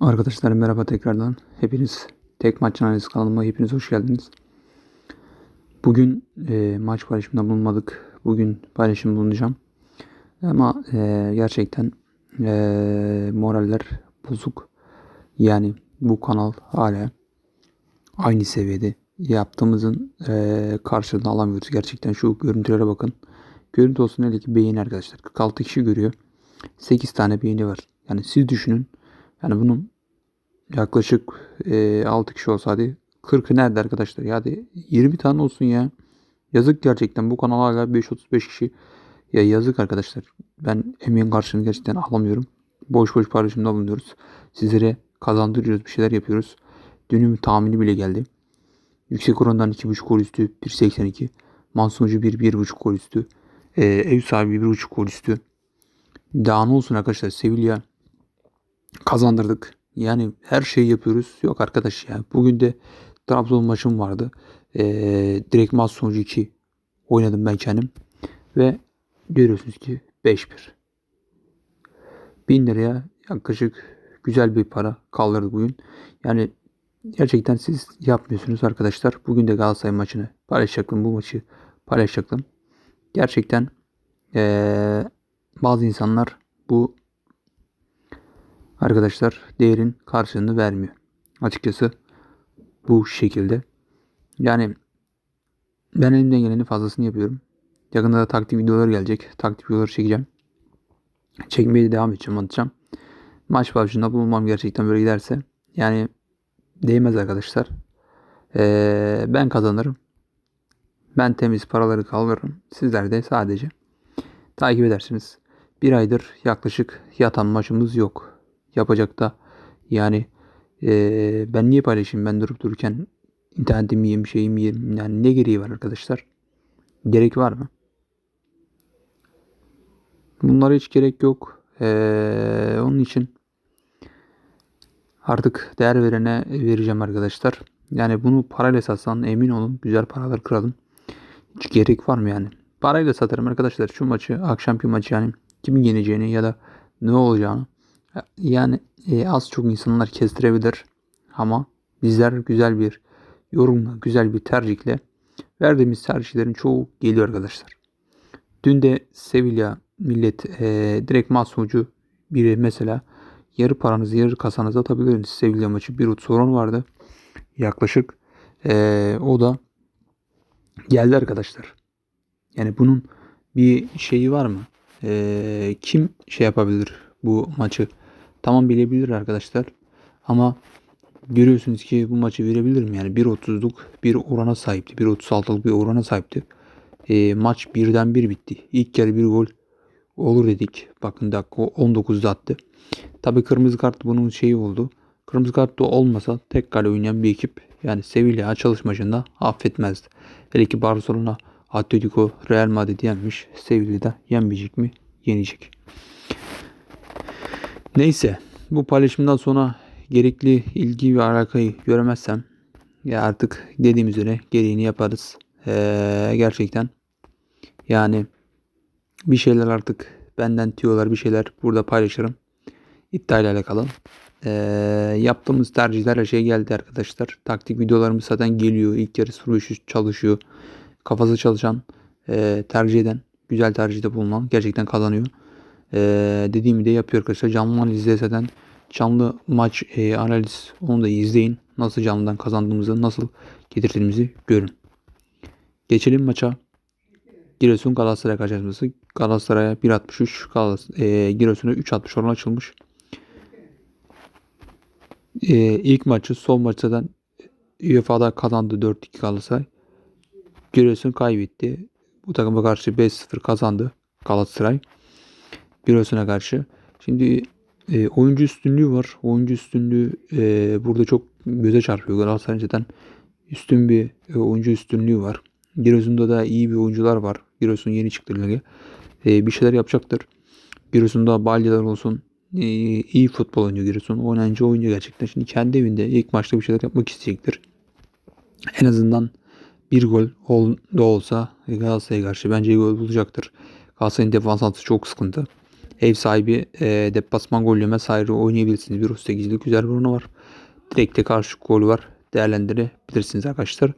Arkadaşlar merhaba tekrardan. Hepiniz tek maç analiz kanalıma hepiniz hoş geldiniz. Bugün e, maç paylaşımında bulunmadık. Bugün paylaşım bulunacağım. Ama e, gerçekten e, moraller bozuk. Yani bu kanal hala aynı seviyede. Yaptığımızın e, karşılığını alamıyoruz. Gerçekten şu görüntülere bakın. Görüntü olsun hele ki beğeni arkadaşlar. 46 kişi görüyor. 8 tane beğeni var. Yani siz düşünün. Yani bunun yaklaşık e, 6 kişi olsa hadi 40'ı nerede arkadaşlar? Ya hadi 20 tane olsun ya. Yazık gerçekten bu kanal hala 5-35 kişi. Ya yazık arkadaşlar. Ben emeğin karşılığını gerçekten alamıyorum. Boş boş paylaşımda bulunuyoruz. Sizlere kazandırıyoruz. Bir şeyler yapıyoruz. Dünün tahmini bile geldi. Yüksek orandan 2.5 gol üstü 1.82. Mansunucu 1 1.5 gol üstü. E, ev sahibi 1.5 gol üstü. Daha ne olsun arkadaşlar Sevilla kazandırdık. Yani her şeyi yapıyoruz. Yok arkadaş ya. Bugün de Trabzon maçım vardı. Ee, direkt maç sonucu 2 oynadım ben kendim. Ve görüyorsunuz ki 5-1. 1000 liraya yaklaşık güzel bir para kaldırdık bugün. Yani gerçekten siz yapmıyorsunuz arkadaşlar. Bugün de Galatasaray maçını paylaşacaktım. Bu maçı paylaşacaktım. Gerçekten ee, bazı insanlar bu arkadaşlar değerin karşılığını vermiyor. Açıkçası bu şekilde. Yani ben elimden gelenin fazlasını yapıyorum. Yakında da taktik videoları gelecek. Taktik videoları çekeceğim. Çekmeye de devam edeceğim, atacağım. Maç başında bulunmam gerçekten böyle giderse. Yani değmez arkadaşlar. Ee, ben kazanırım. Ben temiz paraları kaldırırım. Sizler de sadece takip edersiniz. Bir aydır yaklaşık yatan maçımız yok. Yapacak da yani ee, ben niye paylaşayım ben durup dururken internetimi yiyeyim şeyimi yiyeyim yani ne gereği var arkadaşlar? Gerek var mı? Bunlara hiç gerek yok. Ee, onun için artık değer verene vereceğim arkadaşlar. Yani bunu parayla satsan emin olun güzel paralar kıralım. Hiç gerek var mı yani? Parayla satarım arkadaşlar şu maçı akşamki maçı yani kimin yeneceğini ya da ne olacağını yani e, az çok insanlar kestirebilir ama bizler güzel bir yorumla, güzel bir tercihle verdiğimiz tercihlerin çoğu geliyor arkadaşlar. Dün de Sevilla millet e, direkt maç sonucu biri mesela yarı paranızı yarı kasanızı atabilirsiniz. Sevilla maçı bir sorun vardı. Yaklaşık e, o da geldi arkadaşlar. Yani bunun bir şeyi var mı? E, kim şey yapabilir bu maçı? Tamam bilebilir arkadaşlar. Ama görüyorsunuz ki bu maçı verebilirim. Yani 1.30'luk bir orana sahipti. 1.36'lık bir orana sahipti. E, maç birden bir bitti. İlk yarı bir gol olur dedik. Bakın dakika 19'da attı. Tabi kırmızı kart bunun şeyi oldu. Kırmızı kart da olmasa tek kale oynayan bir ekip yani Sevilla çalışmacında affetmezdi. Hele ki Barcelona, Atletico, Real Madrid yenmiş. Sevilla'da yenmeyecek mi? Yenecek. Neyse bu paylaşımdan sonra gerekli ilgi ve alakayı göremezsem ya artık dediğim üzere gereğini yaparız. Ee, gerçekten yani bir şeyler artık benden diyorlar bir şeyler burada paylaşırım. İddia ile alakalı. Ee, yaptığımız tercihler her şey geldi arkadaşlar. Taktik videolarımız zaten geliyor. İlk yarı soru çalışıyor. Kafası çalışan, e, tercih eden, güzel tercihte bulunan gerçekten kazanıyor. Ee, dediğimi de yapıyor arkadaşlar. Canlı analizde zaten canlı maç e, analiz onu da izleyin. Nasıl canlıdan kazandığımızı, nasıl getirdiğimizi görün. Geçelim maça. Giresun Galatasaray karşılaşması. Galatasaray'a 1.63, Galatasaray, e, Giresun'a 3.60 oran açılmış. E, ilk maçı son maçtan UEFA'da kazandı 4-2 Galatasaray. Giresun kaybetti. Bu takıma karşı 5-0 kazandı Galatasaray. Giresun'a karşı. Şimdi e, oyuncu üstünlüğü var. Oyuncu üstünlüğü e, burada çok göze çarpıyor. Galatasaray'ın zaten üstün bir e, oyuncu üstünlüğü var. Giresun'da da iyi bir oyuncular var. Giresun yeni çıktı lige. E, bir şeyler yapacaktır. Giresun'da balyalar olsun. E, iyi futbol oynuyor Giresun. Oynayınca oynuyor gerçekten. Şimdi kendi evinde ilk maçta bir şeyler yapmak isteyecektir. En azından bir gol da olsa Galatasaray'a karşı bence gol bulacaktır. Galatasaray'ın defans hattı çok sıkıntı. Ev sahibi e, deplasman gol yemez ayrı oynayabilirsiniz. 1.8'lik güzel bir oranı var. Direkte karşı gol var. Değerlendirebilirsiniz arkadaşlar.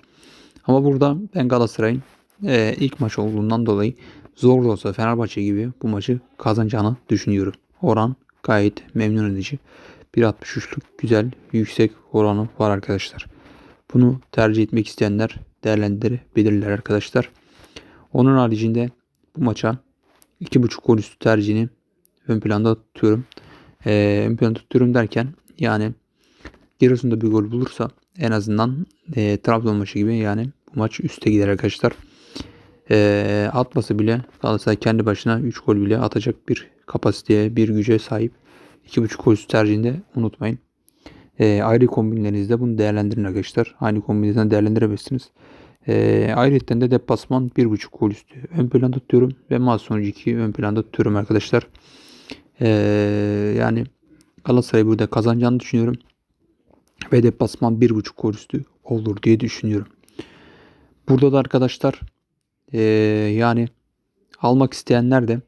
Ama burada ben Galatasaray'ın e, ilk maç olduğundan dolayı zor da olsa Fenerbahçe gibi bu maçı kazanacağını düşünüyorum. Oran gayet memnun edici. 1.63'lük güzel yüksek oranı var arkadaşlar. Bunu tercih etmek isteyenler değerlendirebilirler arkadaşlar. Onun haricinde bu maça 2.5 gol üstü tercihini ön planda tutuyorum. Ee, ön planda tutuyorum derken yani Giresun'da bir gol bulursa en azından e, Trabzon maçı gibi yani bu maç üste gider arkadaşlar. E, atması bile Galatasaray kendi başına 3 gol bile atacak bir kapasiteye, bir güce sahip. 2.5 gol tercihinde unutmayın. E, ayrı kombinlerinizde bunu değerlendirin arkadaşlar. Aynı kombinlerden değerlendirebilirsiniz. E, ayrıca de deplasman 1.5 gol üstü ön planda tutuyorum ve maç sonucu 2 ön planda tutuyorum arkadaşlar. E, yani Galatasaray burada kazanacağını düşünüyorum. Ve deplasman 1.5 gol üstü olur diye düşünüyorum. Burada da arkadaşlar e, yani almak isteyenler de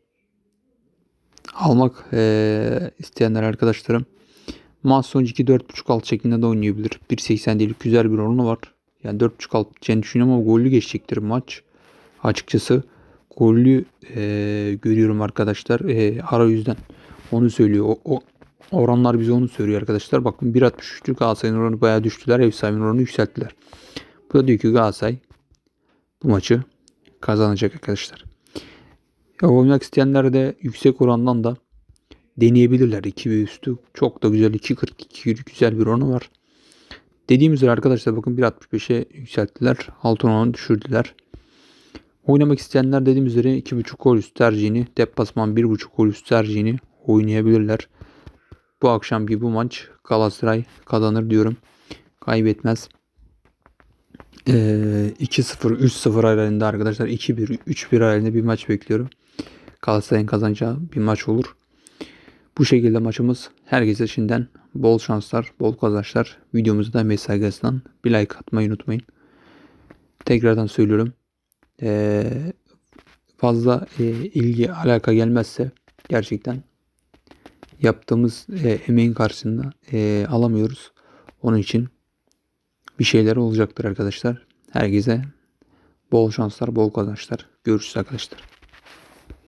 almak e, isteyenler arkadaşlarım sonucu 2 4.5 alt şeklinde de oynayabilir. 1.80 değil güzel bir oranı var. Yani 4.5 alt gideceğini düşünüyorum ama gollü geçecektir maç. Açıkçası gollü e, görüyorum arkadaşlar. E, ara yüzden onu söylüyor. O, o oranlar bize onu söylüyor arkadaşlar. Bakın 1.63'lük Galatasaray'ın oranı bayağı düştüler. Ev sahibinin oranı yükselttiler. Bu da diyor ki Galatasaray bu maçı kazanacak arkadaşlar. Ya, oynamak isteyenler de yüksek orandan da deneyebilirler. 2 ve üstü çok da güzel 2.42 güzel bir oranı var. Dediğim üzere arkadaşlar bakın 1.65'e yükselttiler. Altın oranı düşürdüler. Oynamak isteyenler dediğim üzere 2.5 gol üst tercihini, deplasman 1.5 gol üst tercihini oynayabilirler. Bu akşamki bu maç Galatasaray kazanır diyorum. Kaybetmez. Ee, 2-0, 3-0 aralığında arkadaşlar 2-1, 3-1 aralığında bir maç bekliyorum. Galatasaray'ın kazanacağı bir maç olur. Bu şekilde maçımız. Herkese şimdiden bol şanslar, bol kazançlar. Videomuzu da mesaj bir like atmayı unutmayın. Tekrardan söylüyorum. Ee, fazla e, ilgi alaka gelmezse gerçekten yaptığımız e, emeğin karşısında e, alamıyoruz. Onun için bir şeyler olacaktır arkadaşlar. Herkese bol şanslar, bol kazançlar. Görüşürüz arkadaşlar.